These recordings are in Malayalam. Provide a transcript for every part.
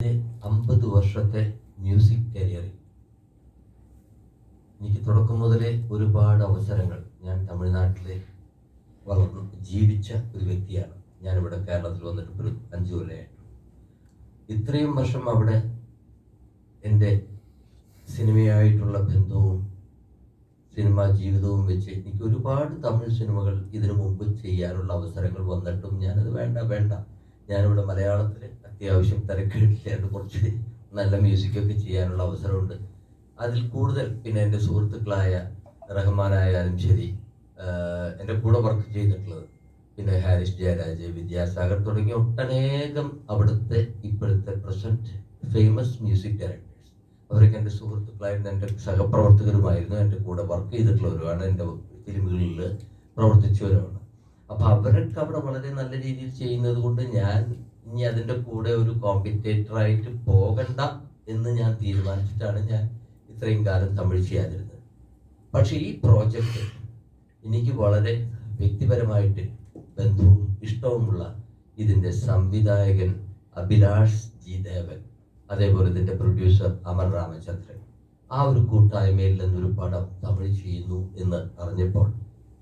അമ്പത് വർഷത്തെ മ്യൂസിക് കരിയർ എനിക്ക് തുടക്കം മുതലേ ഒരുപാട് അവസരങ്ങൾ ഞാൻ തമിഴ്നാട്ടിലെ വളർന്നു ജീവിച്ച ഒരു വ്യക്തിയാണ്. ഞാനിവിടെ കേരളത്തിൽ വന്നിട്ട് ഒരു അഞ്ചു കൊല്ലമായിട്ട് ഇത്രയും വർഷം അവിടെ എന്റെ സിനിമയായിട്ടുള്ള ബന്ധവും സിനിമാ ജീവിതവും വെച്ച് എനിക്ക് ഒരുപാട് തമിഴ് സിനിമകൾ ഇതിനു മുമ്പ് ചെയ്യാനുള്ള അവസരങ്ങൾ വന്നിട്ടും ഞാനത് വേണ്ട വേണ്ട. ഞാനിവിടെ മലയാളത്തിൽ അത്യാവശ്യം തിരക്കേടില്ലാണ്ട് കുറച്ച് നല്ല മ്യൂസിക്കൊക്കെ ചെയ്യാനുള്ള അവസരമുണ്ട്. അതിൽ കൂടുതൽ പിന്നെ എന്റെ സുഹൃത്തുക്കളായ റഹ്മാനായാലും ശരി എന്റെ കൂടെ വർക്ക് ചെയ്തിട്ടുള്ളത് പിന്നെ ഹാരിസ് ജയരാജ് വിദ്യാസാഗർ തുടങ്ങിയ ഒട്ടനേകം അവിടുത്തെ ഇപ്പോഴത്തെ പ്രസന്റ് ഫേമസ് മ്യൂസിക് ഡയറക്ടേഴ്സ് അവരൊക്കെ എന്റെ സുഹൃത്തുക്കളായിരുന്നു എന്റെ സഹപ്രവർത്തകരുമായിരുന്നു എന്റെ കൂടെ വർക്ക് ചെയ്തിട്ടുള്ളവരുമാണ് എന്റെ ഫിലിമുകളിൽ പ്രവർത്തിച്ചവരുമാണ്. അപ്പൊ അവരൊക്കെ അവിടെ വളരെ നല്ല രീതിയിൽ ചെയ്യുന്നത് കൊണ്ട് ഞാൻ ഇനി അതിന്റെ കൂടെ ഒരു കോമ്പറ്റേറ്റർ ആയിട്ട് പോകണ്ട എന്ന് ഞാൻ തീരുമാനിച്ചിട്ടാണ് ഞാൻ ഇത്രയും കാലം തമിഴ് ചെയ്യാതിരുന്നത്. പക്ഷെ ഈ പ്രോജക്റ്റ് എനിക്ക് വളരെ വ്യക്തിപരമായിട്ട് ബന്ധവും ഇഷ്ടവുമുള്ള ഇതിന്റെ സംവിധായകൻ അഭിലാഷ് ജി ദേവൻ അതേപോലെ ഇതിന്റെ പ്രൊഡ്യൂസർ അമർ രാമചന്ദ്രൻ. ആ ഒരു കൂട്ടായ്മയിൽ നിന്നൊരു പടം തമിഴ് ചെയ്യുന്നു എന്ന് അറിഞ്ഞപ്പോൾ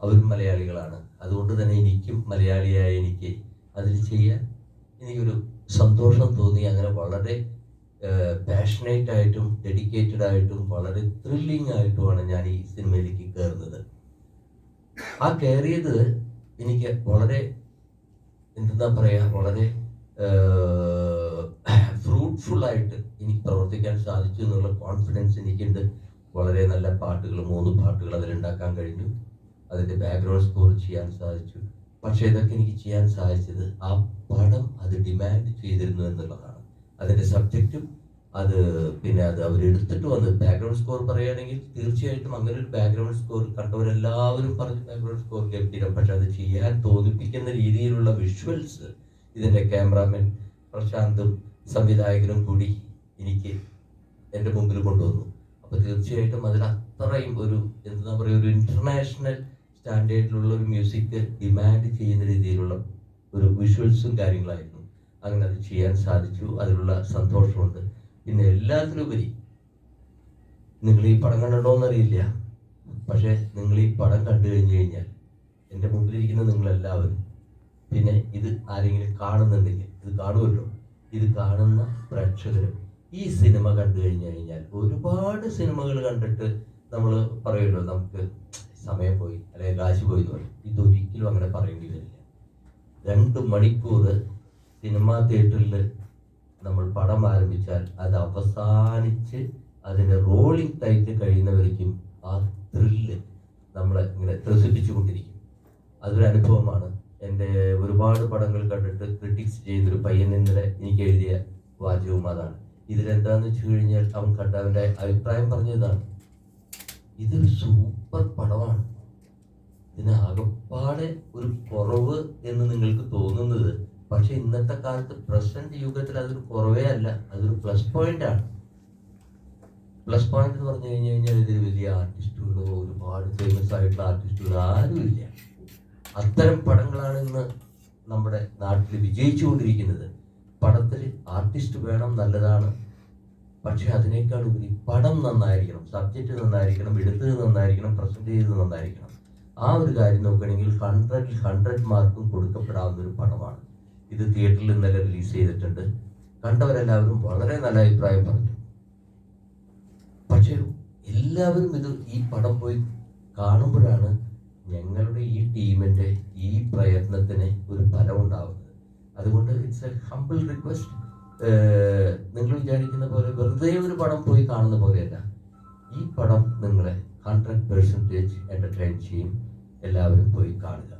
അവരും മലയാളികളാണ്. അതുകൊണ്ട് തന്നെ എനിക്കും മലയാളിയായ എനിക്ക് അതിൽ ചെയ്യാൻ എനിക്കൊരു സന്തോഷം തോന്നി. അങ്ങനെ വളരെ പാഷനേറ്റ് ആയിട്ടും ഡെഡിക്കേറ്റഡ് ആയിട്ടും വളരെ ത്രില്ലിംഗ് ആയിട്ടുമാണ് ഞാൻ ഈ സിനിമയിലേക്ക് കയറുന്നത്. ആ കയറിയത് എനിക്ക് വളരെ എന്തെന്നാ പറയുക വളരെ ഫ്രൂട്ട്ഫുൾ ആയിട്ട് എനിക്ക് പ്രവർത്തിക്കാൻ സാധിച്ചു എന്നുള്ള കോൺഫിഡൻസ് എനിക്കുണ്ട്. വളരെ നല്ല പാട്ടുകൾ മൂന്ന് പാട്ടുകൾ അതിലുണ്ടാക്കാൻ കഴിഞ്ഞു. അതിന്റെ ബാക്ക്ഗ്രൗണ്ട് സ്കോർ ചെയ്യാൻ സാധിച്ചു. പക്ഷേ ഇതൊക്കെ എനിക്ക് ചെയ്യാൻ സാധിച്ചത് ആ പടം അത് ഡിമാൻഡ് ചെയ്തിരുന്നു എന്നുള്ളതാണ്. അതിന്റെ സബ്ജക്റ്റും അത് പിന്നെ അത് അവരെടുത്തിട്ട് വന്ന് ബാക്ക്ഗ്രൗണ്ട് സ്കോർ പറയുകയാണെങ്കിൽ തീർച്ചയായിട്ടും അങ്ങനെ ഒരു ബാക്ക്ഗ്രൗണ്ട് സ്കോർ കണ്ടവരെല്ലാവരും പറഞ്ഞു ബാക്ക്ഗ്രൗണ്ട് സ്കോർ ഗംഭീരം പക്ഷെ അത് ചെയ്യാൻ തോന്നിപ്പിക്കുന്ന രീതിയിലുള്ള വിഷ്വൽസ് ഇതിന്റെ ക്യാമറാമാൻ പ്രശാന്തും സംവിധായകനും കൂടി എനിക്ക് എന്റെ മുമ്പിൽ കൊണ്ടുവന്നു. അപ്പോൾ തീർച്ചയായിട്ടും അതിൽ അത്രയും ഒരു എന്താ പറയുക ഒരു ഇന്റർനാഷണൽ സ്റ്റാൻഡേർഡിലുള്ള ഒരു മ്യൂസിക് ഡിമാൻഡ് ചെയ്യുന്ന രീതിയിലുള്ള ഒരു വിഷ്വൽസും കാര്യങ്ങളായിരുന്നു. അങ്ങനെ അത് ചെയ്യാൻ സാധിച്ചു. അതിലുള്ള സന്തോഷമുണ്ട്. പിന്നെ എല്ലാത്തിനുപരി നിങ്ങൾ ഈ പടം കണ്ടിട്ടോ എന്നറിയില്ല. പക്ഷേ നിങ്ങൾ ഈ പടം കണ്ടു കഴിഞ്ഞു കഴിഞ്ഞാൽ എന്റെ മുമ്പിലിരിക്കുന്ന നിങ്ങളെല്ലാവരും പിന്നെ ഇത് ആരെങ്കിലും കാണുന്നുണ്ടെങ്കിൽ ഇത് കാണുമല്ലോ. ഇത് കാണുന്ന പ്രേക്ഷകരും ഈ സിനിമ കണ്ടു കഴിഞ്ഞു കഴിഞ്ഞാൽ ഒരുപാട് സിനിമകൾ കണ്ടിട്ട് നമ്മൾ പറയുമല്ലോ നമുക്ക് സമയം പോയി അല്ലെങ്കിൽ കാശ് പോയി എന്ന് പറയും. ഇതൊരിക്കലും അങ്ങനെ പറയേണ്ടി വരില്ല. രണ്ട് മണിക്കൂർ സിനിമാ തിയേറ്ററിൽ നമ്മൾ പടം ആരംഭിച്ചാൽ അത് അവസാനിച്ച് അതിന്റെ റോളിംഗ് ടൈറ്റ് കഴിയുന്നവരേക്കും ആ ത്രില്ല് നമ്മളെ ഇങ്ങനെ ത്രസിപ്പിച്ചുകൊണ്ടിരിക്കും. അതൊരു അനുഭവമാണ്. എന്റെ ഒരുപാട് പടങ്ങൾ കണ്ടിട്ട് ക്രിട്ടിക്സ് ചെയ്യുന്നൊരു പയ്യൻ ഇന്നലെ എനിക്ക് എഴുതിയ വാചകവും അതാണ്. ഇതിലെന്താന്ന് വെച്ച് കഴിഞ്ഞാൽ അവൻ കണ്ട അവന്റെ അഭിപ്രായം പറഞ്ഞതാണ്. ഇതൊരു സൂപ്പർ പടമാണ് ഇതിന് ആകപ്പാടെ ഒരു കുറവ് എന്ന് നിങ്ങൾക്ക് തോന്നുന്നത് പക്ഷെ ഇന്നത്തെ കാലത്ത് പ്രസന്റ് യുഗത്തിൽ അതൊരു കുറവേ അല്ല. അതൊരു പ്ലസ് പോയിന്റ് ആണ്. പ്ലസ് പോയിന്റ് എന്ന് പറഞ്ഞു കഴിഞ്ഞു കഴിഞ്ഞാൽ ഇതിൽ വലിയ ആർട്ടിസ്റ്റുകളോ ഒരുപാട് ഫേമസ് ആയിട്ടുള്ള ആർട്ടിസ്റ്റുകളോ ആരുമില്ല അത്തരം പടങ്ങളാണ് ഇന്ന് നമ്മുടെ നാട്ടിൽ വിജയിച്ചുകൊണ്ടിരിക്കുന്നത്. പടത്തിൽ ആർട്ടിസ്റ്റ് വേണം നല്ലതാണ്. പക്ഷെ അതിനേക്കാൾ ഉപരി പടം നന്നായിരിക്കണം. സബ്ജക്റ്റ് നന്നായിരിക്കണം എടുത്തത് നന്നായിരിക്കണം പ്രസന്റ് ചെയ്തത് നന്നായിരിക്കണം. ആ ഒരു കാര്യം നോക്കുകയാണെങ്കിൽ ഹൺഡ്രഡിൽ ഹൺഡ്രഡ് മാർക്കും കൊടുക്കപ്പെടാവുന്ന ഒരു പടമാണ്. ഇത് തിയേറ്ററിൽ ഇന്നലെ റിലീസ് ചെയ്തിട്ടുണ്ട്. കണ്ടവരെല്ലാവരും വളരെ നല്ല അഭിപ്രായം പറഞ്ഞു. പക്ഷേ എല്ലാവരും ഇത് ഈ പടം പോയി കാണുമ്പോഴാണ് ഞങ്ങളുടെ ഈ ടീമിന്റെ ഈ പ്രയത്നത്തിന് ഒരു ഫലം ഉണ്ടാവുന്നത്. അതുകൊണ്ട് ഇറ്റ്സ് എ ഹംബിൾ റിക്വസ്റ്റ് നിങ്ങൾ വിചാരിക്കുന്ന പോലെ വെറുതെ ഒരു പടം പോയി കാണുന്ന പോലെയല്ല. ഈ പടം നിങ്ങളെ ഹൺഡ്രഡ് പെർസെന്റേജ് എന്റർടൈൻ ചെയ്യും. എല്ലാവരും പോയി കാണുക.